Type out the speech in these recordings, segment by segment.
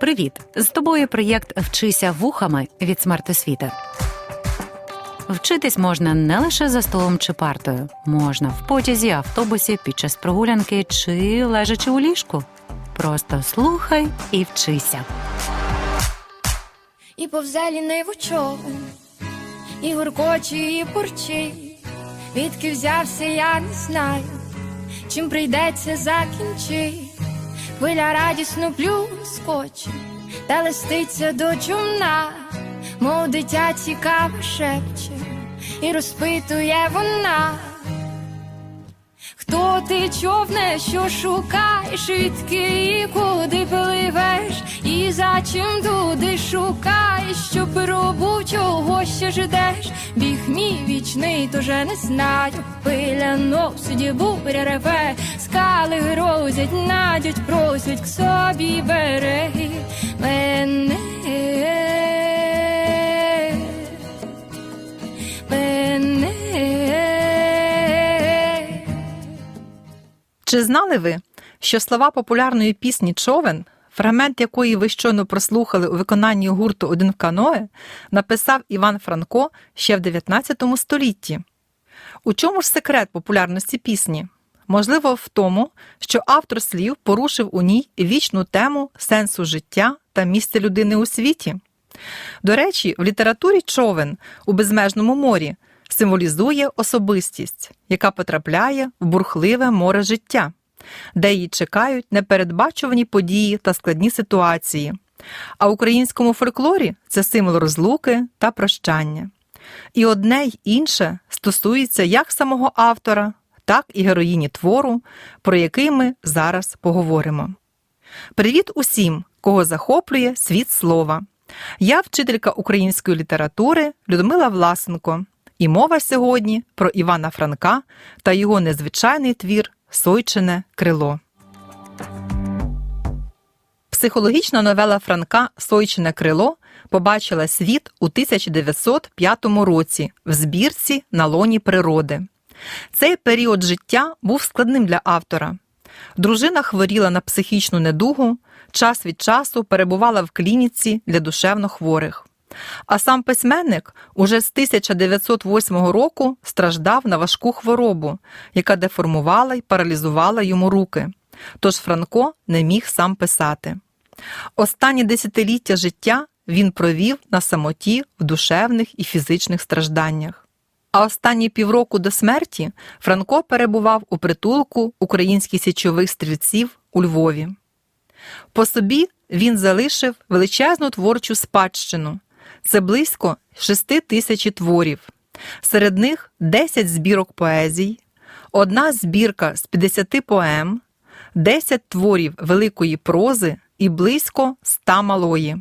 Привіт! З тобою проєкт Вчися вухами від смертосвіти. Вчитись можна не лише за столом чи партою, можна в потязі, автобусі, під час прогулянки чи лежачи у ліжку. Просто слухай і вчися. І повзе ліниво човен, і гуркоче, і бурчить. Відки взявся, я не знаю, чим прийдеться закінчить. Хвиля радісно плюскоче, та листиться до чумна, мов дитя цікаво шепче, і розпитує вона. Хто ти човне, що шукаєш, відки і куди пливеш, і за чим туди шукаєш, що пробу чого ще ждеш, біг мій вічний, тоже не знаю, пиля носить, буря реве, скали грозять, надять, просять к собі береги. Мене. Чи знали ви, що слова популярної пісні Човен, фрагмент якої ви щойно прослухали у виконанні гурту Один в каное, написав Іван Франко ще в 19 столітті? У чому ж секрет популярності пісні? Можливо, в тому, що автор слів порушив у ній вічну тему сенсу життя та місця людини у світі. До речі, в літературі човен у безмежному морі символізує особистість, яка потрапляє в бурхливе море життя, де її чекають непередбачувані події та складні ситуації. А в українському фольклорі це символ розлуки та прощання. І одне й інше стосується як самого автора, так і героїні твору, про який ми зараз поговоримо. Привіт усім, кого захоплює світ слова. Я вчителька української літератури Людмила Власенко, і мова сьогодні про Івана Франка та його незвичайний твір Сойчине крило. Психологічна новела Франка Сойчине крило побачила світ у 1905 році в збірці на лоні природи. Цей період життя був складним для автора. Дружина хворіла на психічну недугу, час від часу перебувала в клініці для душевно хворих. А сам письменник уже з 1908 року страждав на важку хворобу, яка деформувала й паралізувала йому руки. Тож Франко не міг сам писати. Останні десятиліття життя він провів на самоті в душевних і фізичних стражданнях. А останні півроку до смерті Франко перебував у притулку українських січових стрільців у Львові. По собі він залишив величезну творчу спадщину. Це близько 6 тисяч творів. Серед них 10 збірок поезій, одна збірка з 50 поем, 10 творів великої прози і близько 100 малої,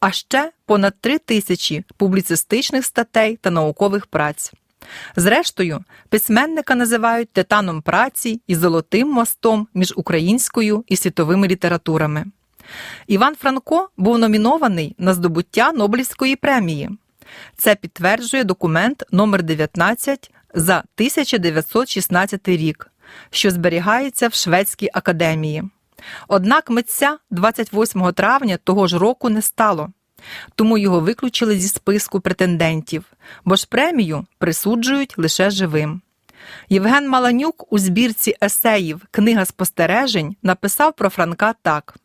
а ще понад 3 тисячі публіцистичних статей та наукових праць. Зрештою, письменника називають титаном праці і золотим мостом між українською і світовими літературами. Іван Франко був номінований на здобуття Нобелівської премії. Це підтверджує документ номер 19 за 1916 рік, що зберігається в Шведській академії. Однак митця 28 травня того ж року не стало, тому його виключили зі списку претендентів, бо ж премію присуджують лише живим. Євген Маланюк у збірці есеїв Книга спостережень написав про Франка так.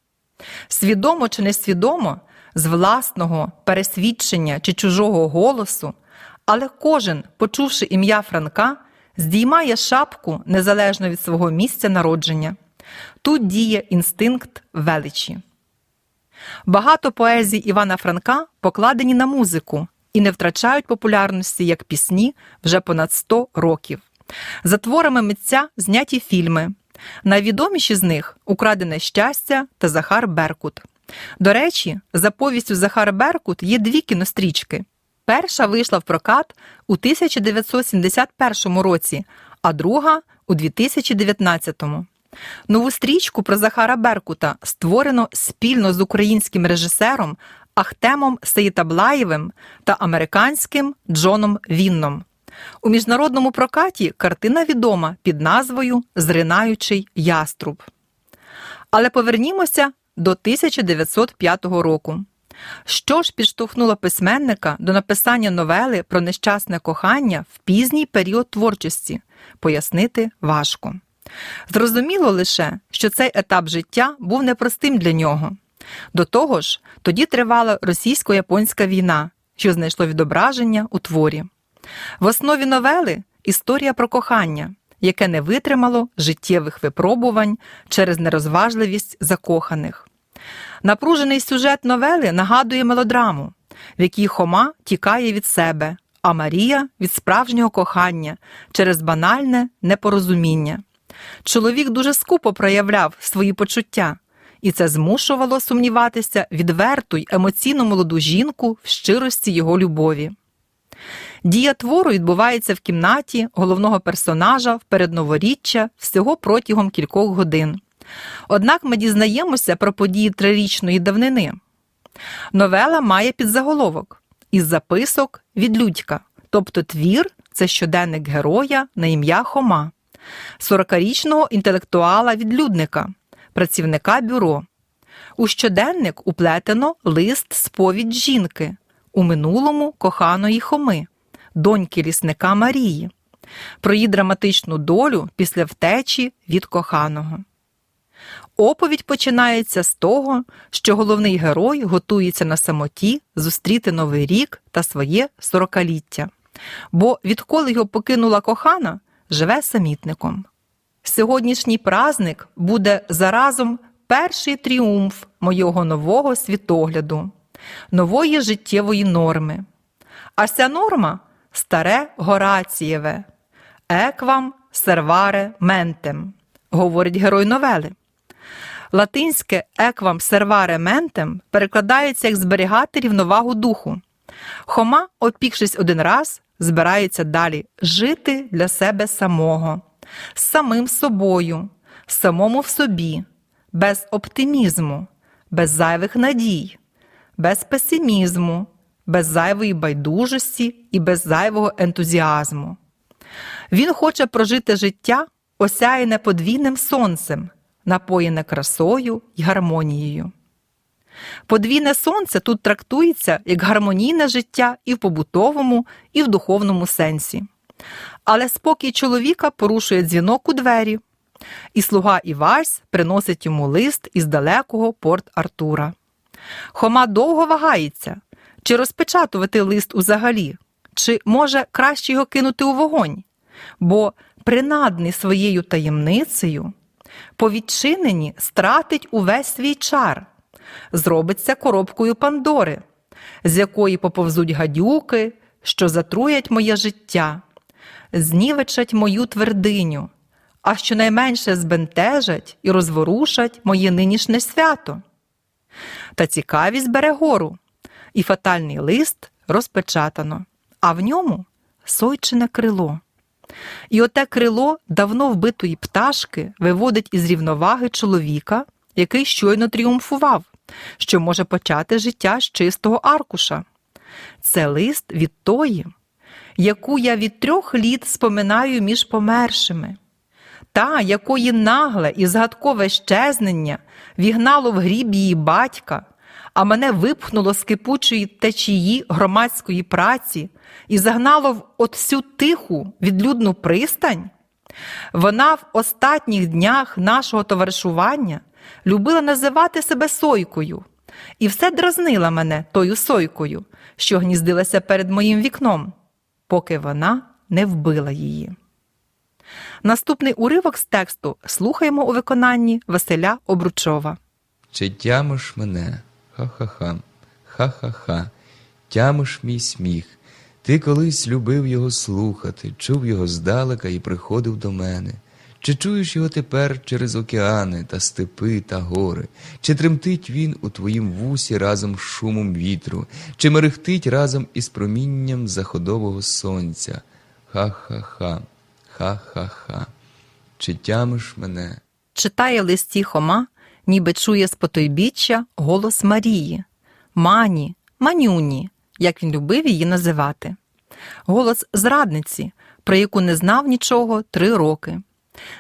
Свідомо чи несвідомо, з власного пересвідчення чи чужого голосу, але кожен, почувши ім'я Франка, здіймає шапку незалежно від свого місця народження. Тут діє інстинкт величі. Багато поезій Івана Франка покладені на музику і не втрачають популярності як пісні вже понад 100 років. За творами митця зняті фільми. Найвідоміші з них Украдене щастя та Захар Беркут. До речі, за повістю Захар Беркут є дві кінострічки. Перша вийшла в прокат у 1971 році, а друга у 2019. Нову стрічку про Захара Беркута створено спільно з українським режисером Ахтемом Сеїтаблаєвим та американським Джоном Вінном. У міжнародному прокаті картина відома під назвою Зринаючий яструб. Але повернімося до 1905 року. Що ж підштовхнуло письменника до написання новели про нещасне кохання в пізній період творчості, пояснити важко. Зрозуміло лише, що цей етап життя був непростим для нього. До того ж, тоді тривала російсько-японська війна, що знайшло відображення у творі. В основі новели історія про кохання, яке не витримало життєвих випробувань через нерозважливість закоханих. Напружений сюжет новели нагадує мелодраму, в якій Хома тікає від себе, а Марія від справжнього кохання через банальне непорозуміння. Чоловік дуже скупо проявляв свої почуття, і це змушувало сумніватися відверту й емоційно молоду жінку в щирості його любові. Дія твору відбувається в кімнаті головного персонажа в передноворіччя всього протягом кількох годин. Однак ми дізнаємося про події трирічної давнини. Новела має підзаголовок із записок від Людька, тобто твір це щоденник героя на ім'я Хома, 40-річного інтелектуала відлюдника, працівника бюро. У щоденник уплетено лист сповідь жінки, у минулому коханої Хоми, доньки лісника Марії, про її драматичну долю після втечі від коханого. Оповідь починається з того, що головний герой готується на самоті зустріти Новий рік та своє сорокаліття, бо відколи його покинула кохана, живе самітником. Сьогоднішній праздник буде заразом перший тріумф мого нового світогляду, нової життєвої норми. А ця норма старе Горацієве, еквам серваре ментем, говорить герой новели. Латинське еквам серваре ментем перекладається як зберігати рівновагу духу. Хома, опікшись один раз, збирається далі жити для себе самого, самим собою, самому в собі, без оптимізму, без зайвих надій, без песимізму, без зайвої байдужості і без зайвого ентузіазму. Він хоче прожити життя, осяяне подвійним сонцем, напоєне красою й гармонією. Подвійне сонце тут трактується як гармонійне життя і в побутовому, і в духовному сенсі. Але спокій чоловіка порушує дзвінок у двері, і слуга Івась приносить йому лист із далекого порт Артура. Хома довго вагається, чи розпечатувати лист узагалі, чи може краще його кинути у вогонь, бо принадний своєю таємницею по відчиненні стратить увесь свій чар, зробиться коробкою Пандори, з якої поповзуть гадюки, що затруять моє життя, знівечать мою твердиню, а щонайменше збентежать і розворушать моє нинішнє свято. Та цікавість бере гору, і фатальний лист розпечатано, а в ньому сойчине крило. І оте крило давно вбитої пташки виводить із рівноваги чоловіка, який щойно тріумфував, що може почати життя з чистого аркуша. Це лист від тої, яку я від трьох літ споминаю між помершими, та, якої нагле і згадкове щезнення вігнало в гріб її батька, а мене випхнуло з кипучої течії громадської праці і загнало в отсю тиху відлюдну пристань. Вона в останніх днях нашого товаришування любила називати себе сойкою, і все дразнила мене тою сойкою, що гніздилася перед моїм вікном, поки вона не вбила її. Наступний уривок з тексту слухаємо у виконанні Василя Обручова. Чи тямиш мене? Ха-ха-ха, ха-ха-ха, тямиш мій сміх. Ти колись любив його слухати, чув його здалека і приходив до мене. Чи чуєш його тепер через океани та степи та гори? Чи тремтить він у твоїм вусі разом з шумом вітру, чи мерехтить разом із промінням заходового сонця? Ха-ха-ха, ха-ха-ха. Чи тямиш мене? Читає листі Хома, ніби чує з потойбіччя голос Марії, Мані, Манюні, як він любив її називати. Голос зрадниці, про яку не знав нічого три роки.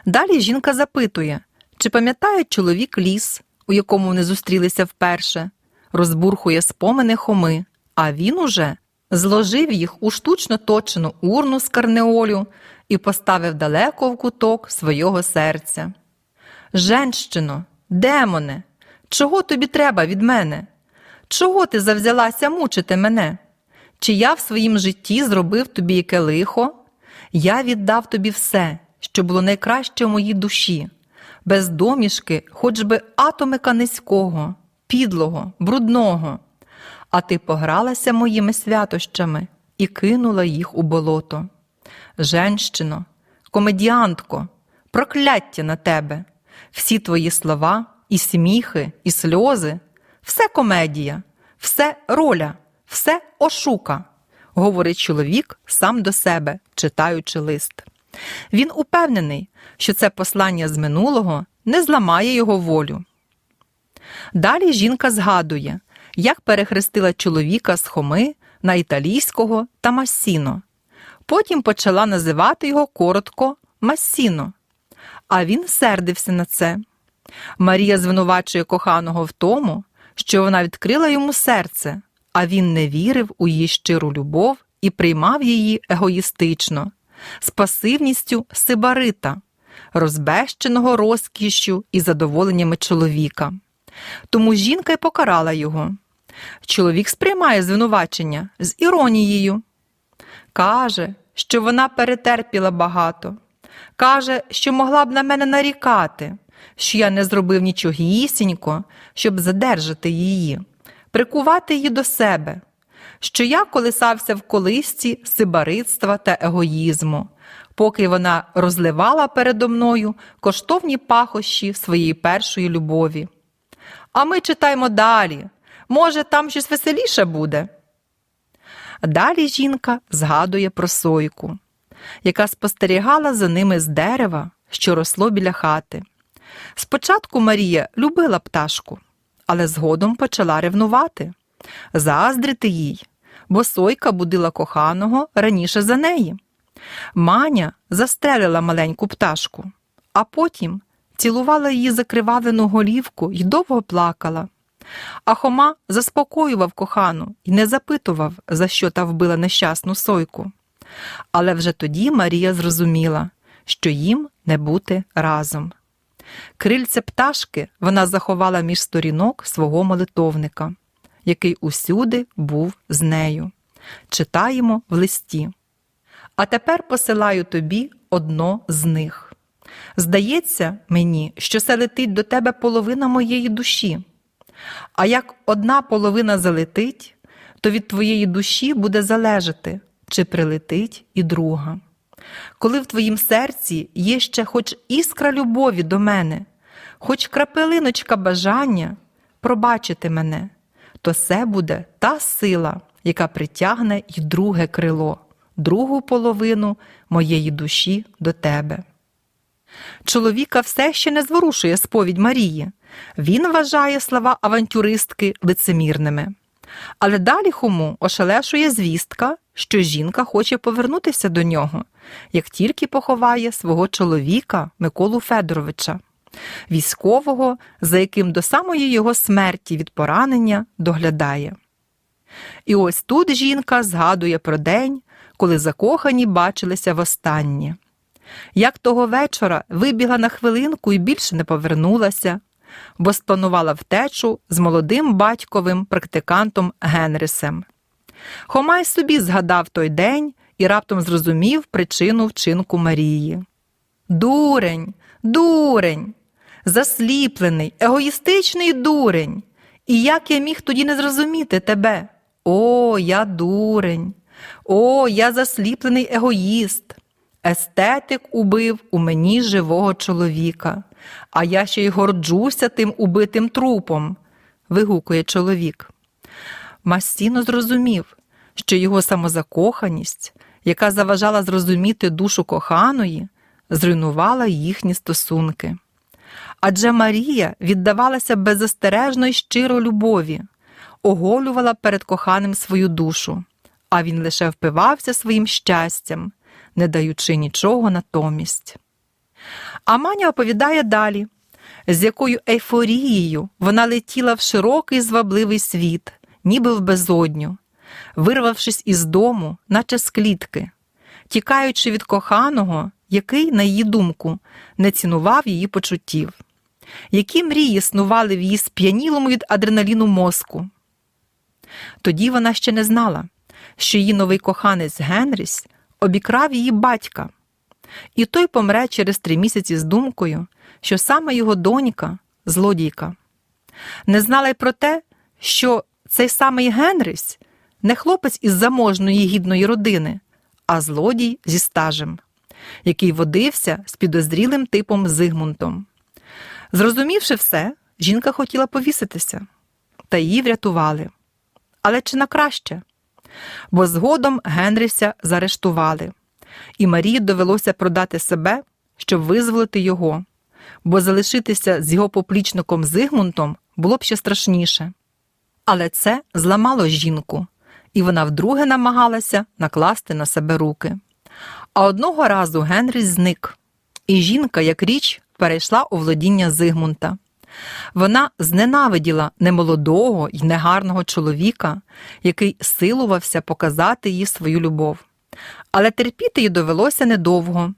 Далі жінка запитує, чи пам'ятає чоловік ліс, у якому вони зустрілися вперше, розбурхує спомини Хоми, а він уже зложив їх у штучно точену урну з карнеолю і поставив далеко в куток свого серця. Женщино, демоне, чого тобі треба від мене? Чого ти завзялася мучити мене? Чи я в своїм житті зробив тобі яке лихо? Я віддав тобі все, що було найкраще в моїй душі, без домішки, хоч би атомика низького, підлого, брудного. А ти погралася моїми святощами і кинула їх у болото. Женщино, комедіантко, прокляття на тебе, всі твої слова, і сміхи, і сльози, все комедія, все роля, все ошука, говорить чоловік сам до себе, читаючи лист. Він упевнений, що це послання з минулого не зламає його волю. Далі жінка згадує, як перехрестила чоловіка з Хоми на італійського та Массіно. Потім почала називати його коротко Массіно. А він сердився на це. Марія звинувачує коханого в тому, що вона відкрила йому серце, а він не вірив у її щиру любов і приймав її егоїстично, з пасивністю сибарита, розбещеного розкішшю і задоволеннями чоловіка. Тому жінка й покарала його. Чоловік сприймає звинувачення з іронією. Каже, що вона перетерпіла багато. Каже, що могла б на мене нарікати, що я не зробив нічогісінько, щоб задержати її, прикувати її до себе, що я колисався в колисці сибаритства та егоїзму, поки вона розливала передо мною коштовні пахощі своєї першої любові. А ми читаємо далі. Може, там щось веселіше буде. Далі жінка згадує про сойку, яка спостерігала за ними з дерева, що росло біля хати. Спочатку Марія любила пташку, але згодом почала ревнувати, заздрити їй, бо сойка будила коханого раніше за неї. Маня застрелила маленьку пташку, а потім цілувала її закривавлену голівку й довго плакала. А Хома заспокоював кохану і не запитував, за що та вбила нещасну сойку. Але вже тоді Марія зрозуміла, що їм не бути разом. Крильце пташки вона заховала між сторінок свого молитовника, який усюди був з нею. Читаємо в листі. А тепер посилаю тобі одно з них. Здається мені, що це летить до тебе половина моєї душі. А як одна половина залетить, то від твоєї душі буде залежати, чи прилетить і друга. Коли в твоїм серці є ще хоч іскра любові до мене, хоч крапелиночка бажання пробачити мене, то це буде та сила, яка притягне й друге крило, другу половину моєї душі до тебе. Чоловіка все ще не зворушує сповідь Марії. Він вважає слова авантюристки лицемірними. Але далі Хому ошелешує звістка, що жінка хоче повернутися до нього, як тільки поховає свого чоловіка Миколу Федоровича, військового, за яким до самої його смерті від поранення доглядає. І ось тут жінка згадує про день, коли закохані бачилися востаннє. Як того вечора вибігла на хвилинку і більше не повернулася, бо спланувала втечу з молодим батьковим практикантом Генрисем. Хомай собі згадав той день і раптом зрозумів причину вчинку Марії. Дурень, дурень, засліплений, егоїстичний дурень. І як я міг тоді не зрозуміти тебе? О, я дурень, о, я засліплений егоїст. Естетик убив у мені живого чоловіка, а я ще й горджуся тим убитим трупом, вигукує чоловік. Мастіно зрозумів, що його самозакоханість, яка заважала зрозуміти душу коханої, зруйнувала їхні стосунки. Адже Марія віддавалася беззастережно й щиро любові, оголювала перед коханим свою душу, а він лише впивався своїм щастям, не даючи нічого натомість. А Маня оповідає далі, з якою ейфорією вона летіла в широкий звабливий світ, ніби в безодню, вирвавшись із дому, наче з клітки, тікаючи від коханого, який, на її думку, не цінував її почуттів. Які мрії снували в її сп'янілому від адреналіну мозку. Тоді вона ще не знала, що її новий коханець Генріс обікрав її батька, і той помре через три місяці з думкою, що саме його донька злодійка. Не знала й про те, що цей самий Генріс не хлопець із заможної гідної родини, а злодій зі стажем, який водився з підозрілим типом Зигмунтом. Зрозумівши все, жінка хотіла повіситися, та її врятували. Але чи на краще? Бо згодом Генріся заарештували, і Марії довелося продати себе, щоб визволити його, бо залишитися з його поплічником Зигмунтом було б ще страшніше. Але це зламало жінку, і вона вдруге намагалася накласти на себе руки. А одного разу Генріс зник, і жінка, як річ, перейшла у володіння Зигмунта. Вона зненавиділа немолодого й негарного чоловіка, який силувався показати їй свою любов. Але терпіти їй довелося недовго,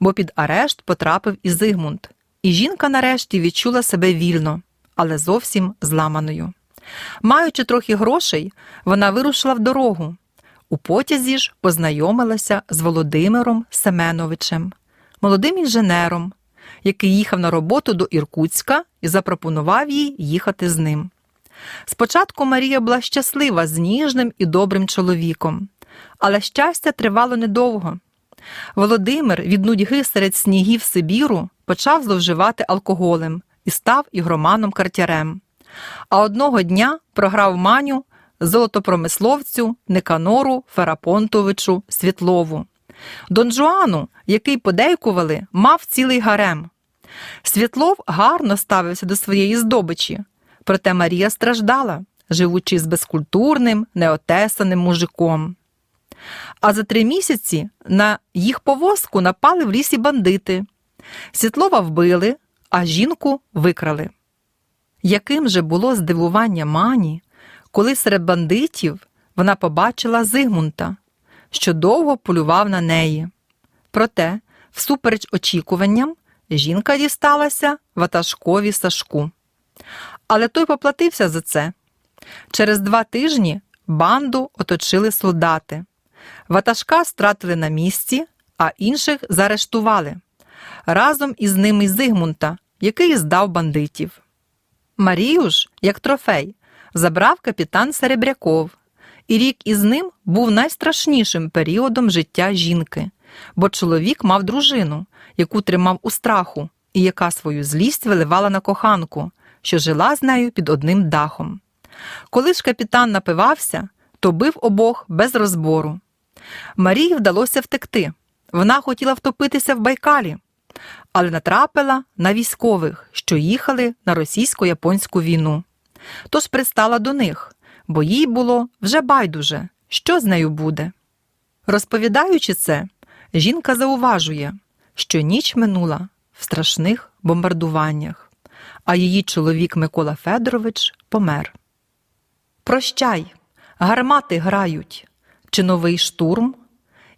бо під арешт потрапив і Зигмунд, і жінка нарешті відчула себе вільно, але зовсім зламаною. Маючи трохи грошей, вона вирушила в дорогу. У потязі ж познайомилася з Володимиром Семеновичем, молодим інженером, який їхав на роботу до Іркутська і запропонував їй їхати з ним. Спочатку Марія була щаслива з ніжним і добрим чоловіком, але щастя тривало недовго. Володимир від нудьги серед снігів Сибіру почав зловживати алкоголем і став ігроманом картярем. А одного дня програв маню золотопромисловцю Никанору Ферапонтовичу Світлову. Дон Жуану, який подейкували, мав цілий гарем. Світлов гарно ставився до своєї здобичі, проте Марія страждала, живучи з безкультурним, неотесаним мужиком. А за три місяці на їх повозку напали в лісі бандити. Світлова вбили, а жінку викрали. Яким же було здивування мані, коли серед бандитів вона побачила Зигмунта, що довго полював на неї. Проте, всупереч очікуванням, жінка дісталася ватажкові Сашку. Але той поплатився за це. Через два тижні банду оточили солдати. Ватажка стратили на місці, а інших заарештували. Разом із ними Зигмунта, який здав бандитів. Марію ж, як трофей, забрав капітан Серебряков, і рік із ним був найстрашнішим періодом життя жінки, бо чоловік мав дружину, яку тримав у страху, і яка свою злість виливала на коханку, що жила з нею під одним дахом. Коли ж капітан напивався, то бив обох без розбору. Марії вдалося втекти. Вона хотіла втопитися в Байкалі, але натрапила на військових, що їхали на російсько-японську війну. Тож пристала до них, бо їй було вже байдуже, що з нею буде. Розповідаючи це, жінка зауважує, що ніч минула в страшних бомбардуваннях, а її чоловік Микола Федорович помер. Прощай, гармати грають, чи новий штурм?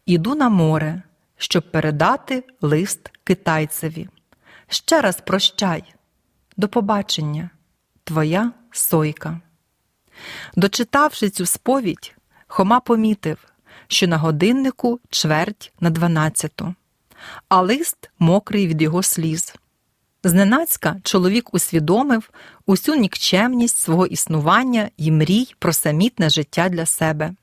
Іду на море, щоб передати лист китайцеві. Ще раз прощай. До побачення, твоя сойка. Дочитавши цю сповідь, Хома помітив, що на годиннику чверть на дванадцяту, а лист мокрий від його сліз. Зненацька чоловік усвідомив усю нікчемність свого існування і мрій про самітне життя для себе.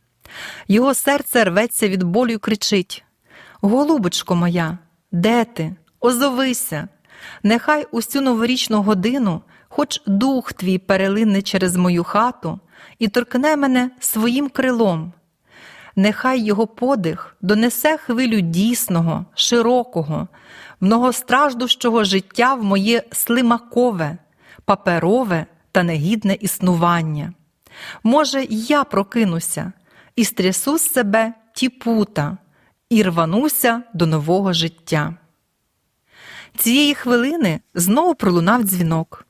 Його серце рветься від болю і кричить: Голубочко моя, де ти? Озовися! Нехай усю новорічну годину, хоч дух твій перелине через мою хату і торкне мене своїм крилом. Нехай його подих донесе хвилю дійсного, широкого, многостраждущого життя в моє слимакове, паперове та негідне існування. Може, я прокинуся і стрясу з себе ті пута і рвануся до нового життя. Цієї хвилини знову пролунав дзвінок,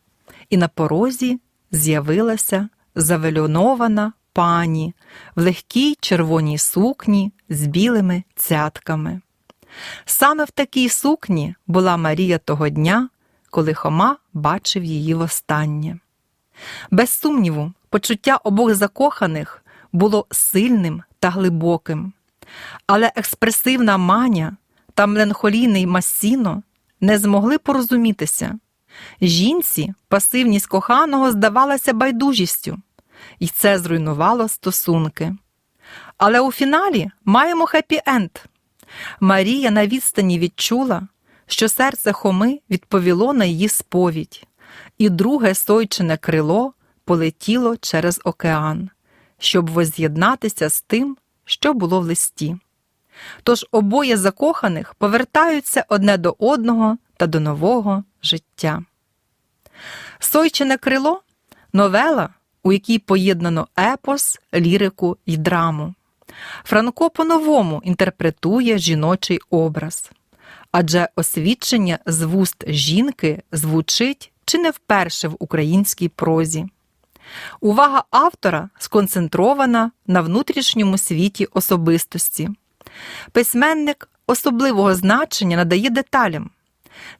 і на порозі з'явилася завельонована пані в легкій червоній сукні з білими цятками. Саме в такій сукні була Марія того дня, коли Хома бачив її востаннє. Без сумніву, почуття обох закоханих було сильним та глибоким, але експресивна маня та меланхолійний Массіно не змогли порозумітися. Жінці пасивність коханого здавалася байдужістю, і це зруйнувало стосунки. Але у фіналі маємо хеппі-енд. Марія на відстані відчула, що серце Хоми відповіло на її сповідь, і друге сойчине крило полетіло через океан, щоб воз'єднатися з тим, що було в листі. Тож обоє закоханих повертаються одне до одного та до нового життя. Сойчине крило новела, у якій поєднано епос, лірику й драму. Франко по-новому інтерпретує жіночий образ, адже освідчення з вуст жінки звучить чи не вперше в українській прозі. Увага автора сконцентрована на внутрішньому світі особистості. Письменник особливого значення надає деталям.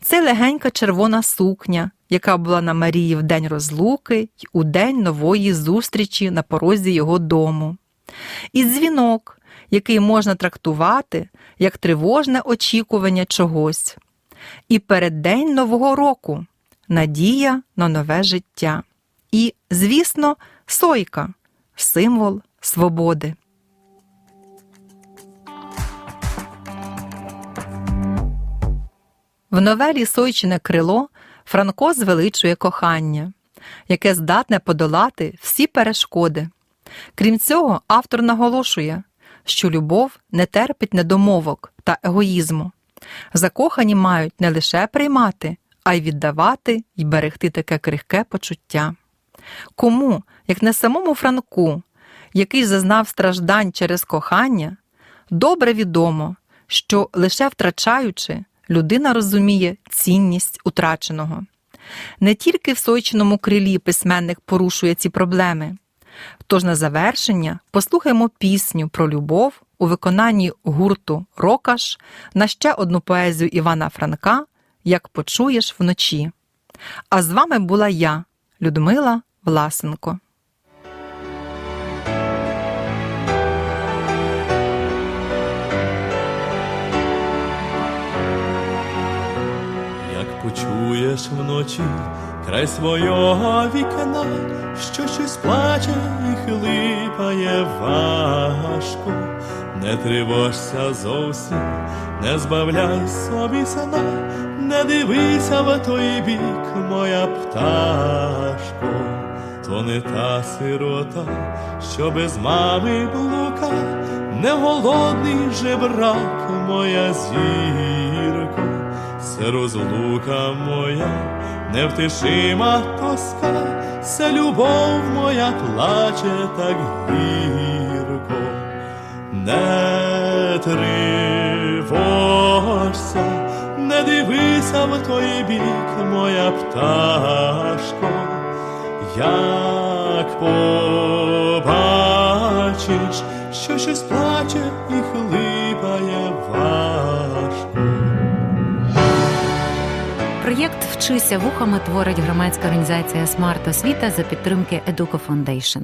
Це легенька червона сукня, яка була на Марії в день розлуки й у день нової зустрічі на порозі його дому. І дзвінок, який можна трактувати як тривожне очікування чогось. І переддень Нового року надія на нове життя. І, звісно, сойка символ свободи. В новелі Сойчине крило Франко звеличує кохання, яке здатне подолати всі перешкоди. Крім цього, автор наголошує, що любов не терпить недомовок та егоїзму. Закохані мають не лише приймати, а й віддавати й берегти таке крихке почуття. Кому, як не самому Франку, який зазнав страждань через кохання, добре відомо, що лише втрачаючи, людина розуміє цінність утраченого. Не тільки в сойчиному крилі письменник порушує ці проблеми. Тож на завершення послухаймо пісню про любов у виконанні гурту Рокаш на ще одну поезію Івана Франка Як почуєш вночі. А з вами була я, Людмила Власенко. Як почуєш вночі край свого вікна, що щось плаче і хлипає важко, не тривожся зовсім, не збавляй собі сна, не дивися в той бік, моя пташко, то не та сирота, що без мами блука, не голодний жебрак, моя зірко. Це розлука моя, невтишима тоска, це любов моя плаче так гірко, не тривожся, не дивися в той бік, моя пташко, як побачиш, що щось плаче і хлипає важко. Проєкт Вчися вухами творить громадська організація Смарт Освіта за підтримки Educo Foundation.